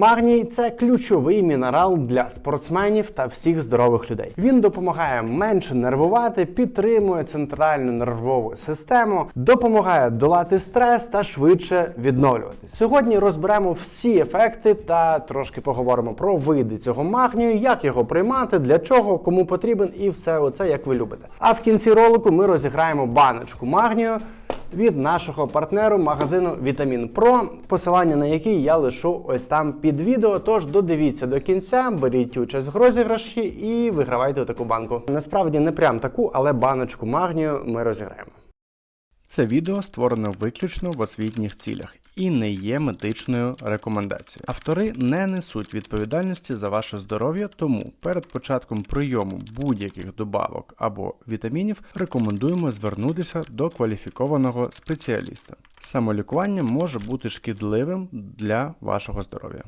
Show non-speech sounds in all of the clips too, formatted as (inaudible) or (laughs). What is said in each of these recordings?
Магній це ключовий мінерал для спортсменів та всіх здорових людей. Він допомагає менше нервувати, підтримує центральну нервову систему, допомагає долати стрес та швидше відновлюватись. Сьогодні розберемо всі ефекти та трошки поговоримо про види цього магнію, як його приймати, для чого, кому потрібен, і все оце як ви любите. А в кінці ролику ми розіграємо баночку магнію від нашого партнеру магазину Вітамін Про, посилання на який я лишу ось там під відео. Тож додивіться до кінця, беріть участь в розіграші і вигравайте таку банку. Насправді не прям таку, але баночку магнію ми розіграємо. Це відео створено виключно в освітніх цілях і не є медичною рекомендацією. Автори не несуть відповідальності за ваше здоров'я, тому перед початком прийому будь-яких добавок або вітамінів рекомендуємо звернутися до кваліфікованого спеціаліста. Самолікування може бути шкідливим для вашого здоров'я.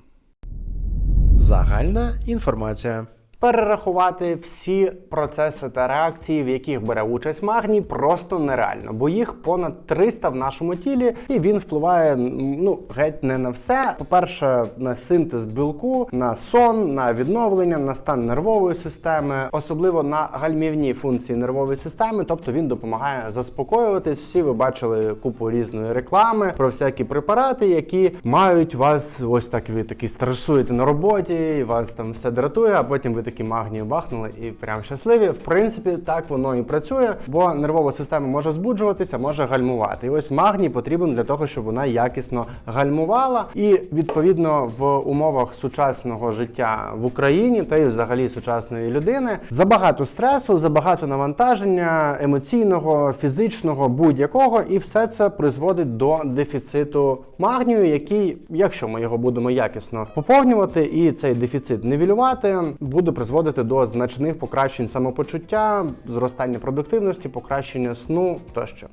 Загальна інформація. Перерахувати всі процеси та реакції, в яких бере участь магній, просто нереально, бо їх понад 300 в нашому тілі, і він впливає ну геть не на все. По-перше, на синтез білку, на сон, на відновлення, на стан нервової системи, особливо на гальмівні функції нервової системи. Тобто він допомагає заспокоюватись. Всі ви бачили купу різної реклами про всякі препарати, які мають вас ось так. Ви такі стресуєте на роботі, вас там все дратує, а потім ви такі магнію бахнули і прям щасливі. В принципі, так воно і працює, бо нервова система може збуджуватися, може гальмувати. І ось магній потрібен для того, щоб вона якісно гальмувала. І відповідно в умовах сучасного життя в Україні та й взагалі сучасної людини забагато стресу, забагато навантаження емоційного, фізичного, будь-якого, і все це призводить до дефіциту магнію, який, якщо ми його будемо якісно поповнювати, і цей дефіцит нівелювати, буде призводити до значних покращень самопочуття, зростання продуктивності, покращення сну тощо.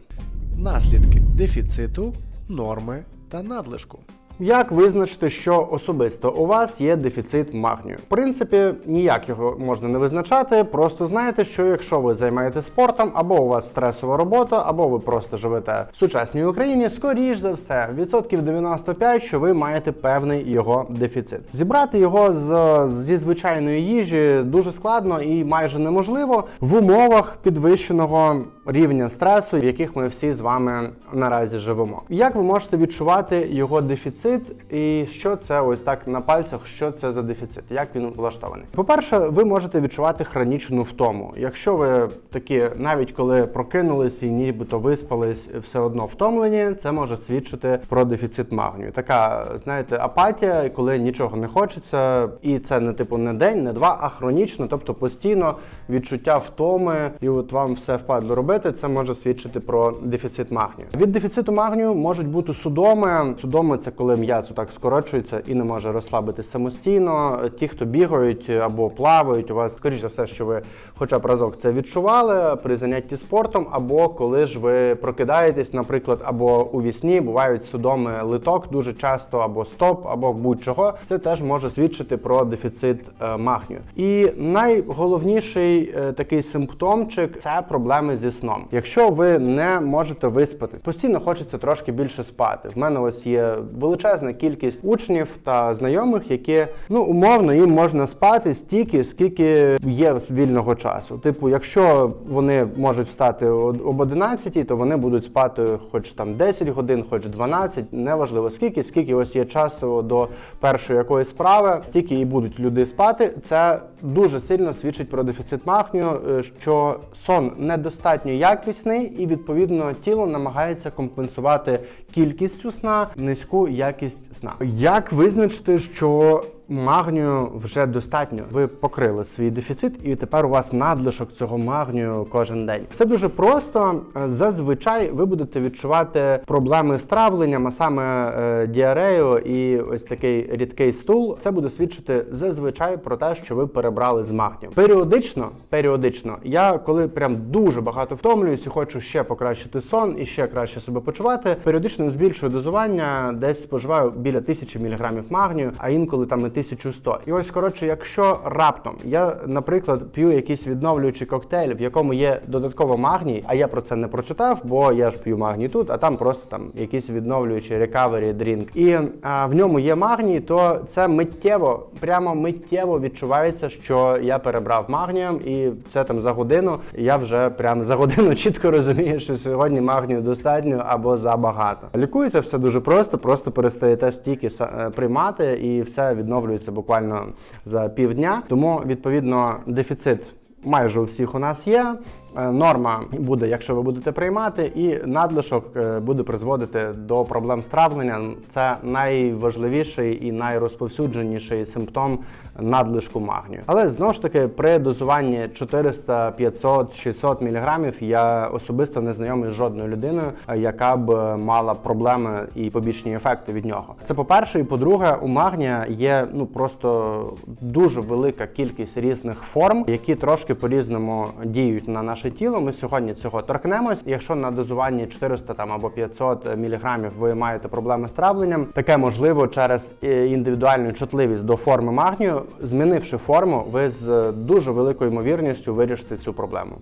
Наслідки дефіциту, норми та надлишку. Як визначити, що особисто у вас є дефіцит магнію? В принципі, ніяк його можна не визначати. Просто знаєте, що якщо ви займаєтесь спортом, або у вас стресова робота, або ви просто живете в сучасній Україні, скоріш за все, відсотків 95, що ви маєте певний його дефіцит. Зібрати його з, зі звичайної їжі дуже складно і майже неможливо в умовах підвищеного рівня стресу, в яких ми всі з вами наразі живемо. Як ви можете відчувати його дефіцит, і що це ось так на пальцях? Що це за дефіцит? Як він влаштований? По-перше, ви можете відчувати хронічну втому. Якщо ви такі, навіть коли прокинулись і нібито виспались, все одно втомлені, це може свідчити про дефіцит магнію. Така, знаєте, апатія, коли нічого не хочеться, і це не типу не день, не два, а хронічно, тобто постійно відчуття втоми, і от вам все впадло робити. Це може свідчити про дефіцит магнію. Від дефіциту магнію можуть бути судоми. Судоми це коли м'ясо так скорочується і не може розслабитись самостійно. Ті, хто бігають або плавають, у вас скоріш за все, що ви хоча б разок це відчували при занятті спортом, або коли ж ви прокидаєтесь, наприклад, або у вісні бувають судоми литок дуже часто, або стоп, або будь-чого. Це теж може свідчити про дефіцит е, магнію. І найголовніший е, такий симптомчик це проблеми зі сном. Якщо ви не можете виспатись, постійно хочеться трошки більше спати. В мене ось є величезна кількість учнів та знайомих, які ну умовно їм можна спати стільки, скільки є вільного часу. Типу, якщо вони можуть встати об об 11, то вони будуть спати хоч там 10 годин, хоч 12, неважливо скільки, скільки ось є часу до першої якоїсь справи, стільки і будуть люди спати. Це дуже сильно свідчить про дефіцит магнію, е, що сон недостатньо якісний, і відповідно тіло намагається компенсувати кількістю сна, низьку якість сна. Як визначити, що магнію вже достатньо? Ви покрили свій дефіцит, і тепер у вас надлишок цього магнію кожен день. Все дуже просто. Зазвичай ви будете відчувати проблеми з травленням, а саме е, діарею і ось такий рідкий стул. Це буде свідчити зазвичай про те, що ви перебрали з магнієм. Періодично, періодично, я коли прям дуже багато втомлююсь і хочу ще покращити сон і ще краще себе почувати, періодично збільшую дозування, десь споживаю біля 1000 мг магнію, а інколи там і 1100. І ось, коротше, якщо раптом я, наприклад, п'ю якийсь відновлюючий коктейль, в якому є додатково магній, а я про це не прочитав, бо я ж п'ю магній тут, а там просто там якийсь відновлюючий recovery drink. І а, в ньому є магній, то це миттєво, прямо миттєво відчувається, що я перебрав магнієм, і це там за годину. Я вже прям за годину чітко розумію, що сьогодні магнію достатньо або забагато. Лікується все дуже просто, просто перестаєте стільки е, приймати, і все відновлюється буквально за півдня. Тому відповідно дефіцит. Майже у всіх у нас є. Е, Норма буде, якщо ви будете приймати, і надлишок е, буде призводити до проблем з травленням. Це найважливіший і найрозповсюдженіший симптом надлишку магнію. Але знову ж таки, при дозуванні 400, 500, 600 мг я особисто не знайомий з жодною людиною, е, яка б мала проблеми і побічні ефекти від нього. Це по-перше, і по-друге, у магнія є ну просто дуже велика кількість різних форм, які трошки по-різному діють на наше тіло. Ми сьогодні цього торкнемось. Якщо на дозуванні 400 там або 500 мг ви маєте проблеми з травленням, таке можливо через е, індивідуальну чутливість до форми магнію. Змінивши форму, ви з дуже великою ймовірністю вирішите цю проблему.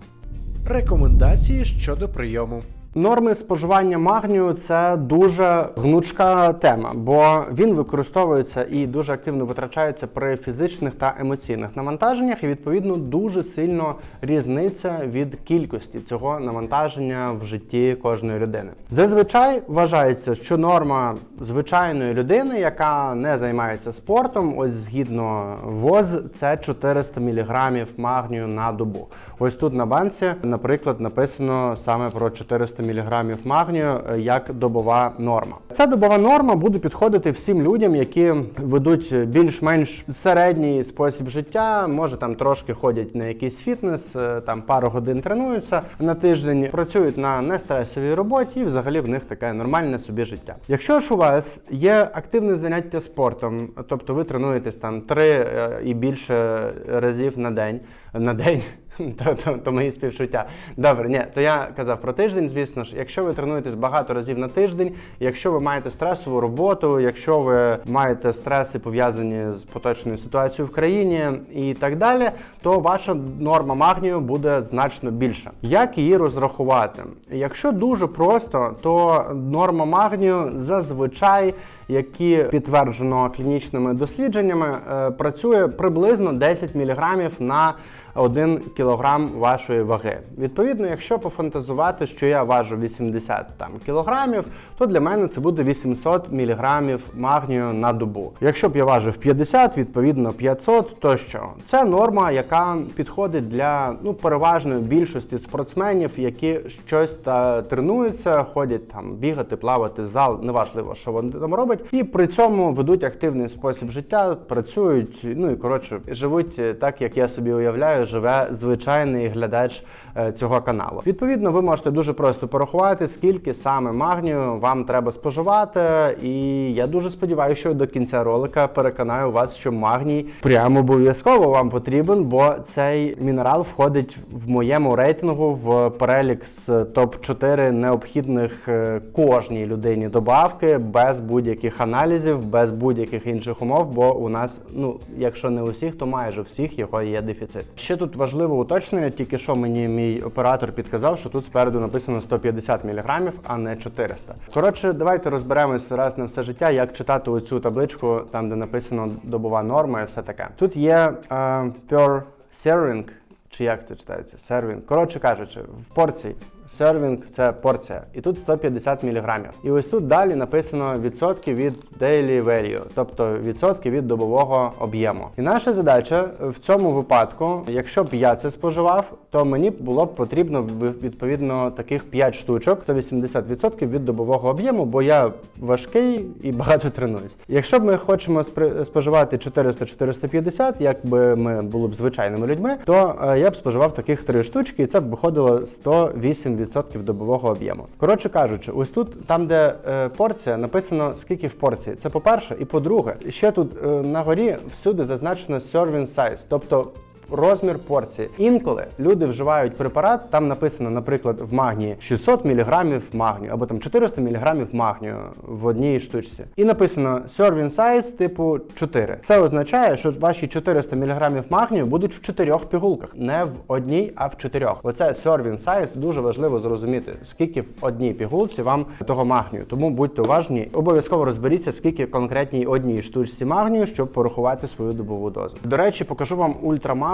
Рекомендації щодо прийому. Норми споживання магнію це дуже гнучка тема, бо він використовується і дуже активно витрачається при фізичних та емоційних навантаженнях, і відповідно дуже сильно різниця від кількості цього навантаження в житті кожної людини. Зазвичай вважається, що норма звичайної людини, яка не займається спортом, ось згідно ВОЗ, це 400 мг магнію на добу. Ось тут на банці, наприклад, написано саме про 400 мг магнію е, як добова норма. Ця добова норма буде підходити всім людям, які ведуть більш-менш середній спосіб життя, може там трошки ходять на якийсь фітнес, е, там пару годин тренуються на тиждень, працюють на нестресовій роботі, і взагалі в них таке нормальне собі життя. Якщо ж у вас є активне заняття спортом, тобто ви тренуєтесь там три е, і більше разів на день на день. (laughs) То, то, то мої співчуття. Добре, ні, то я казав про тиждень, звісно ж. Якщо ви тренуєтесь багато разів на тиждень, якщо ви маєте стресову роботу, якщо ви маєте стреси пов'язані з поточною ситуацією в країні і так далі, то ваша норма магнію буде значно більша. Як її розрахувати? Якщо дуже просто, то норма магнію зазвичай які підтверджено клінічними дослідженнями, е, працює приблизно 10 мг на 1 кг вашої ваги. Відповідно, якщо пофантазувати, що я важу 80 там, кілограмів, то для мене це буде 800 мг магнію на добу. Якщо б я важив 50, відповідно 500, то що? Це норма, яка підходить для ну, переважної більшості спортсменів, які щось та тренуються, ходять там бігати, плавати, зал, неважливо, що вони там роблять, і при цьому ведуть активний спосіб життя, працюють, ну і коротше, живуть так, як я собі уявляю, живе звичайний глядач цього каналу. Відповідно, ви можете дуже просто порахувати, скільки саме магнію вам треба споживати. І я дуже сподіваюся, що до кінця ролика переконаю вас, що магній прямо обов'язково вам потрібен, бо цей мінерал входить в моєму рейтингу в перелік з топ 4 необхідних е, кожній людині добавки без будь-яких аналізів, без будь-яких інших умов. Бо у нас, ну якщо не усіх, то майже всіх його є дефіцит. Ще тут важливе уточнення, тільки що мені мій оператор підказав, що тут спереду написано 150 мг, а не 400. Коротше, давайте розберемось раз на все життя, як читати оцю табличку, там де написано добова норма і все таке. Тут є е, per serving, чи як це читається? Serving. Коротше кажучи, в порції. Сервінг це порція, і тут 150 мг. І ось тут далі написано відсотки від daily value, тобто відсотки від добового об'єму. І наша задача в цьому випадку, якщо б я це споживав, то мені було б потрібно відповідно таких 5 штучок, 180% від добового об'єму, бо я важкий і багато тренуюсь. Якщо ми хочемо споживати 400-450, якби ми були б звичайними людьми, то е, я б споживав таких 3 штучки, і це б виходило 108% добового об'єму. Коротше кажучи, ось тут, там, де е, порція, написано скільки в порції. Це по-перше, і по-друге, ще тут е, на горі всюди зазначено serving size, тобто розмір порції. Інколи люди вживають препарат, там написано, наприклад, в магнії 600 мг магнію або там 400 мг магнію в одній штучці. І написано serving size типу 4. Це означає, що ваші 400 мг магнію будуть в чотирьох пігулках, не в одній, а в чотирьох. Оце serving size дуже важливо зрозуміти, скільки в одній пігулці вам того магнію. Тому будьте уважні, обов'язково розберіться, скільки конкретній одній штучці магнію, щоб порахувати свою добову дозу. До речі, покажу вам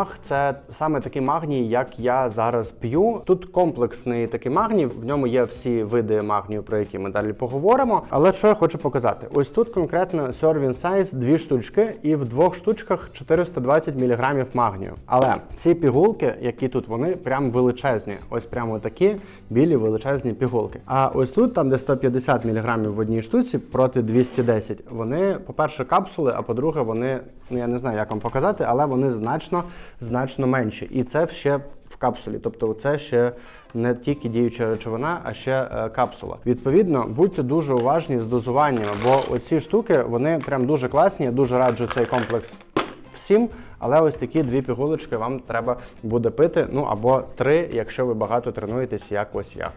ультрамаг. Це саме такий магній, як я зараз п'ю. Тут комплексний такий магній. В ньому є всі види магнію, про які ми далі поговоримо. Але що я хочу показати? Ось тут конкретно serving size дві штучки, і в двох штучках 420 мг магнію. Але ці пігулки, які тут, вони прям величезні. Ось прямо такі білі величезні пігулки. А ось тут, там де 150 мг в одній штуці проти 210, вони, по-перше, капсули, а по-друге, вони, ну я не знаю, як вам показати, але вони значно, значно менші. І це ще в капсулі. Тобто, це ще не тільки діюча речовина, а ще е, капсула. Відповідно, будьте дуже уважні з дозуваннями, бо оці штуки вони прям дуже класні. Я дуже раджу цей комплекс всім. Але ось такі дві пігулочки вам треба буде пити. Ну або три, якщо ви багато тренуєтесь, як ось я.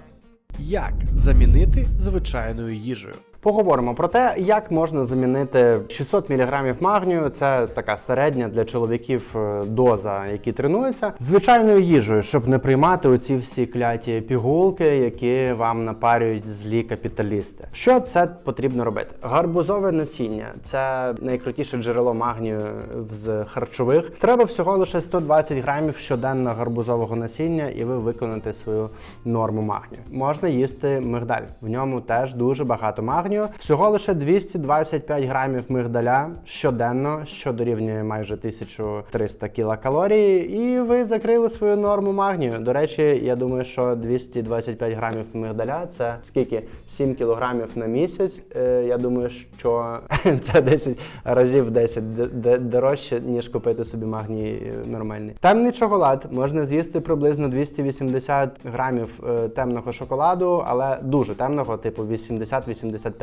Як замінити звичайною їжею? Поговоримо про те, як можна замінити 600 мг магнію. Це така середня для чоловіків е, доза, які тренуються, звичайною їжею, щоб не приймати оці всі кляті пігулки, які вам напарюють злі капіталісти. Що це потрібно робити? Гарбузове насіння це найкрутіше джерело магнію з харчових. Треба всього лише 120 грамів щоденно гарбузового насіння, і ви виконаєте свою норму магнію. Можна їсти мигдаль. В ньому теж дуже багато магнію. Всього лише 225 грамів мигдаля щоденно, що дорівнює майже 1300 кілокалорій, і ви закрили свою норму магнію. До речі, я думаю, що 225 грамів мигдаля це скільки? 7 кілограмів на місяць. Е, Я думаю, що (laughs) це 10 разів 10 д- д- дорожче, ніж купити собі магній е, нормальний. Темний шоколад можна з'їсти приблизно 280 грамів е, темного шоколаду, але дуже темного, типу 80-85%.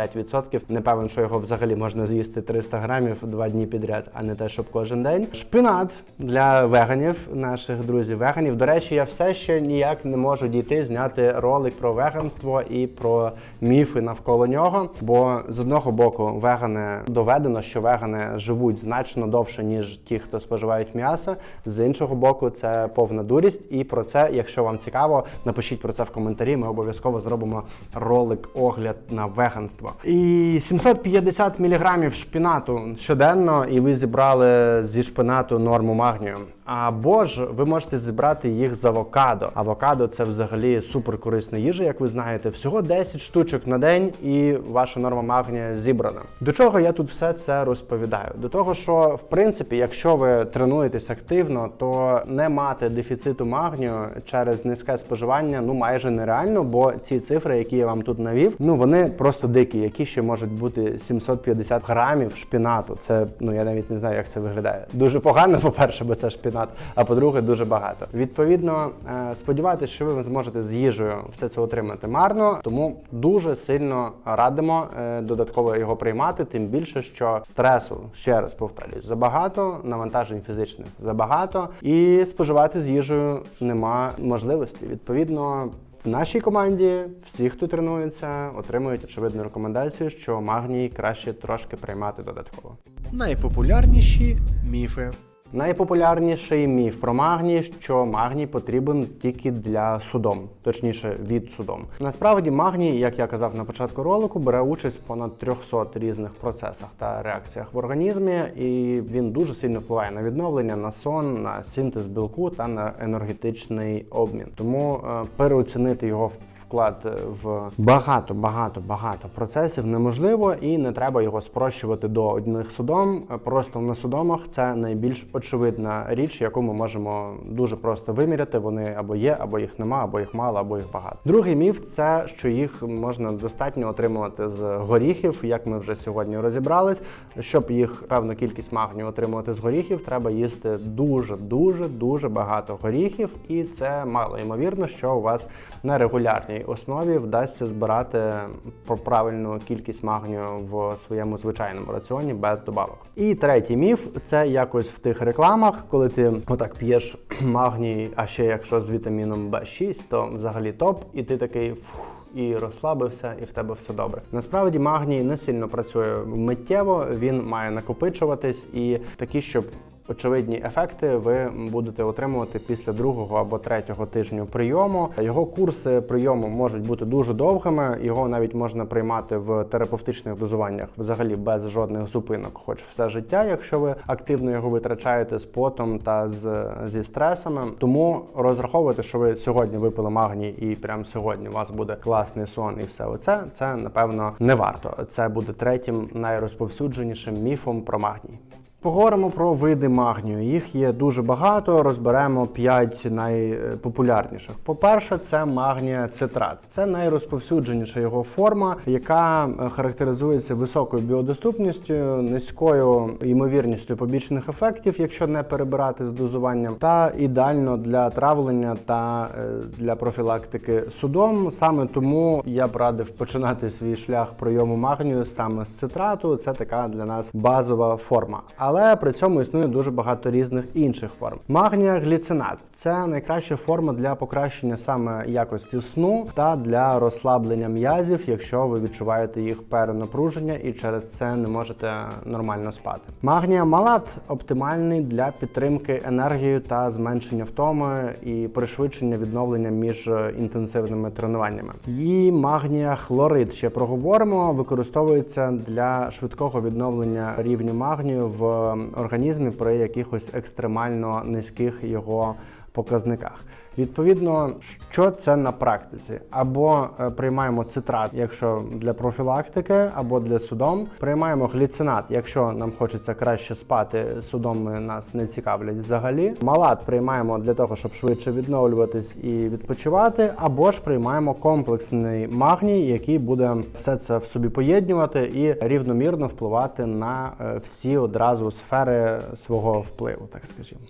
Не певен, що його взагалі можна з'їсти 300 грамів два дні підряд, а не те, щоб кожен день. Шпинат для веганів, наших друзів веганів. До речі, я все ще ніяк не можу дійти зняти ролик про веганство і про міфи навколо нього. Бо з одного боку, вегани доведено, що вегани живуть значно довше, ніж ті, хто споживають м'ясо. З іншого боку, це повна дурість. І про це, якщо вам цікаво, напишіть про це в коментарі. Ми обов'язково зробимо ролик огляд на веганство. І 750 мг шпінату щоденно, і ви зібрали зі шпинату норму магнію. Або ж ви можете зібрати їх з авокадо. Авокадо це взагалі суперкорисна їжа, як ви знаєте. Всього 10 штучок на день, і ваша норма магнія зібрана. До чого я тут все це розповідаю? До того, що в принципі, якщо ви тренуєтесь активно, то не мати дефіциту магнію через низьке споживання ну майже нереально, бо ці цифри, які я вам тут навів, ну вони просто дикі, які ще можуть бути 750 грамів шпінату. Це ну я навіть не знаю, як це виглядає. Дуже погано, (laughs) по-перше, бо це шпінат, а по-друге, дуже багато. Відповідно, е, сподіватися, що ви зможете з їжею все це отримати марно, тому дуже сильно радимо е, додатково його приймати, тим більше, що стресу ще раз повторюсь, забагато, навантажень фізичних забагато, і споживати з їжею нема можливості. Відповідно. В нашій команді всі, хто тренується, отримують очевидну рекомендацію, що магній краще трошки приймати додатково. Найпопулярніші міфи. Найпопулярніший міф про магній, що магній потрібен тільки для судом, точніше від судом. Насправді, магній, як я казав на початку ролику, бере участь в понад 300 різних процесах та реакціях в організмі, і він дуже сильно впливає на відновлення, на сон, на синтез білку та на енергетичний обмін. Тому е, переоцінити його вклад е, в багато, багато, багато процесів неможливо і не треба його спрощувати до одних судом. Е, Просто на судомах це найбільш очевидна річ, яку ми можемо дуже просто виміряти. Вони або є, або їх нема, або їх мало, або їх багато. Другий міф це що їх можна достатньо отримувати з горіхів, як ми вже сьогодні розібрались. Щоб їх певну кількість магнію отримувати з горіхів, треба їсти дуже, дуже, дуже багато горіхів, і це мало ймовірно, що у вас на регулярній основі вдасться збирати правильну кількість магнію в своєму звичайному раціоні без добавок. І третій міф це якось в тих рекламах, коли ти отак п'єш (clears throat) магній, а ще якщо з вітаміном В6, то взагалі топ, і ти такий фух, і розслабився, і в тебе все добре. Насправді магній не сильно працює миттєво, він має накопичуватись і такі, щоб. Очевидні ефекти ви будете отримувати після другого або третього тижню прийому. Його курси прийому можуть бути дуже довгими. Його навіть можна приймати в терапевтичних дозуваннях, взагалі без жодних зупинок, хоч все життя, якщо ви активно його витрачаєте з потом та з зі стресами. Тому розраховуйте, що ви сьогодні випили магній, і прямо сьогодні у вас буде класний сон, і все оце. Це напевно не варто. Це буде третім найрозповсюдженішим міфом про магній. Поговоримо про види магнію. Їх є дуже багато. Розберемо 5 найпопулярніших. По-перше, це магнія цитрат. Це найрозповсюдженіша його форма, яка е, характеризується високою біодоступністю, низькою ймовірністю побічних ефектів, якщо не перебирати з дозуванням, та ідеально для травлення та е, для профілактики судом. Саме тому я б радив починати свій шлях прийому магнію саме з цитрату. Це така для нас базова форма. Але при цьому існує дуже багато різних інших форм. Магнія гліцинат це найкраща форма для покращення саме якості сну та для розслаблення м'язів, якщо ви відчуваєте їх перенапруження і через це не можете нормально спати. Магнія малат оптимальний для підтримки енергії та зменшення втоми і пришвидшення відновлення між інтенсивними тренуваннями. І магнія хлорид ще проговоримо. Використовується для швидкого відновлення рівню магнію в організмі при якихось екстремально низьких його показниках. Відповідно, що це на практиці? Або е, приймаємо цитрат, якщо для профілактики, або для судом. Приймаємо гліцинат, якщо нам хочеться краще спати, судоми нас не цікавлять взагалі. Малат приймаємо для того, щоб швидше відновлюватись і відпочивати, або ж приймаємо комплексний магній, який буде все це в собі поєднувати і рівномірно впливати на е, всі одразу сфери свого впливу, так скажімо.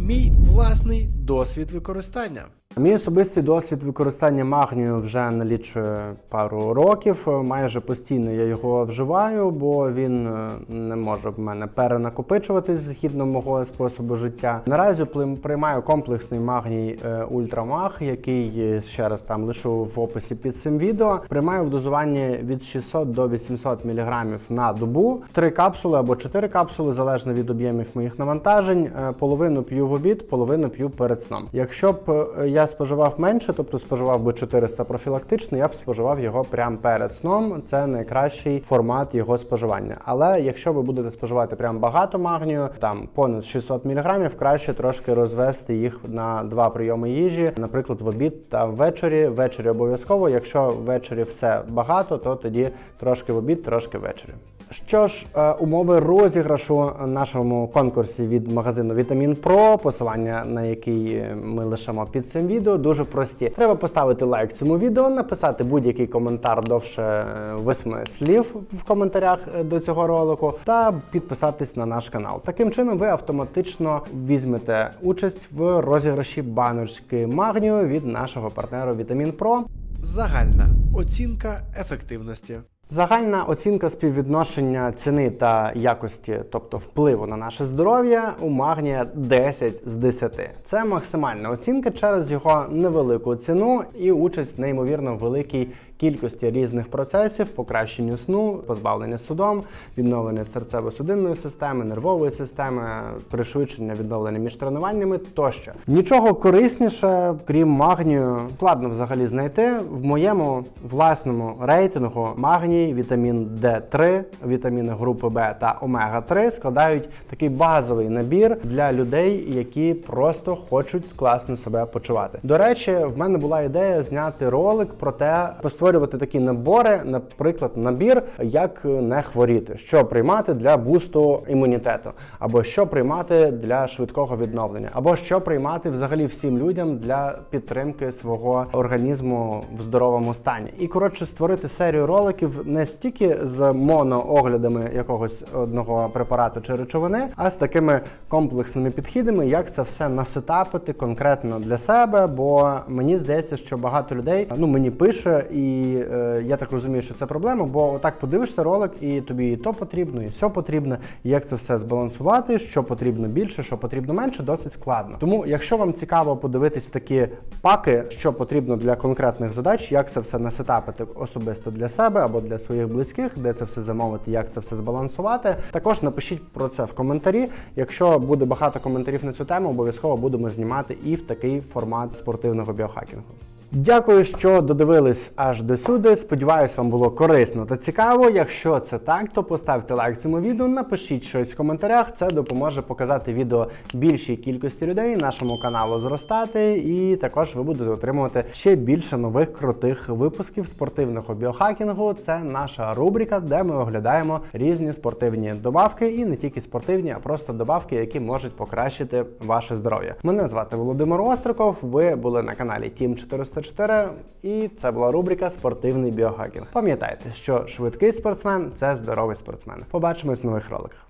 Мій власний досвід використання. Мій особистий досвід використання магнію вже налічує пару років. Майже постійно я його вживаю, бо він е, не може в мене перенакопичуватись згідно мого способу життя. Наразі приймаю комплексний магній е, ультрамаг, який е, ще раз там лишу в описі під цим відео. Приймаю в дозуванні від 600 до 800 мг на добу, три капсули або чотири капсули, залежно від об'ємів моїх навантажень. Половину п'ю в обід, половину п'ю перед сном. Якщо б е, споживав менше, тобто споживав би 400 профілактично, я б споживав його прямо перед сном. Це найкращий формат його споживання. Але якщо ви будете споживати прям багато магнію, там понад 600 мг, краще трошки розвести їх на два прийоми їжі, наприклад, в обід та ввечері. Ввечері обов'язково. Якщо ввечері все багато, то тоді трошки в обід, трошки ввечері. Що ж, е, умови розіграшу нашому конкурсі від магазину Вітамін Про, посилання на який е, ми лишимо під цим відео, дуже прості. Треба поставити лайк цьому відео, написати будь-який коментар довше е, восьми слів в коментарях до цього ролику, та підписатись на наш канал. Таким чином, ви автоматично візьмете участь в розіграші баночки магнію від нашого партнеру Вітамін Про. Загальна оцінка ефективності. Загальна оцінка співвідношення ціни та якості, тобто впливу на наше здоров'я, у магнія 10 з 10. Це максимальна оцінка через його невелику ціну і участь в неймовірно великій кількості різних процесів, покращенню сну, позбавлення судом, відновлення серцево-судинної системи, нервової системи, пришвидшення відновлення між тренуваннями тощо. Нічого корисніше, крім магнію, складно взагалі знайти. В моєму власному рейтингу магній, вітамін D3, вітаміни групи Б та омега 3 складають такий базовий набір для людей, які просто хочуть класно себе почувати. До речі, в мене була ідея зняти ролик про те, про створення створювати такі набори, наприклад, набір, як не хворіти, що приймати для бусту імунітету, або що приймати для швидкого відновлення, або що приймати взагалі всім людям для підтримки свого організму в здоровому стані. І коротше створити серію роликів не стільки з монооглядами якогось одного препарату чи речовини, а з такими комплексними підхідами, як це все насетапити конкретно для себе. Бо мені здається, що багато людей ну мені пише, і е, я так розумію, що це проблема. Бо отак подивишся ролик, і тобі і то потрібно, і все потрібно. І як це все збалансувати, що потрібно більше, що потрібно менше, досить складно. Тому, якщо вам цікаво подивитись такі паки, що потрібно для конкретних задач, як це все насетапити особисто для себе або для своїх близьких, де це все замовити, як це все збалансувати. Також напишіть про це в коментарі. Якщо буде багато коментарів на цю тему, обов'язково будемо знімати і в такий формат спортивного біохакінгу. Дякую, що додивились аж до сюди. Сподіваюсь, вам було корисно та цікаво. Якщо це так, то поставте лайк цьому відео, напишіть щось в коментарях. Це допоможе показати відео більшій кількості людей, нашому каналу зростати, і також ви будете отримувати ще більше нових крутих випусків спортивного біохакінгу. Це наша рубрика, де ми оглядаємо різні спортивні добавки, і не тільки спортивні, а просто добавки, які можуть покращити ваше здоров'я. Мене звати Володимир Остриков. Ви були на каналі Тім 400. 94. І це була рубрика Спортивний біохакінг. Пам'ятайте, що швидкий спортсмен це здоровий спортсмен. Побачимось в нових роликах.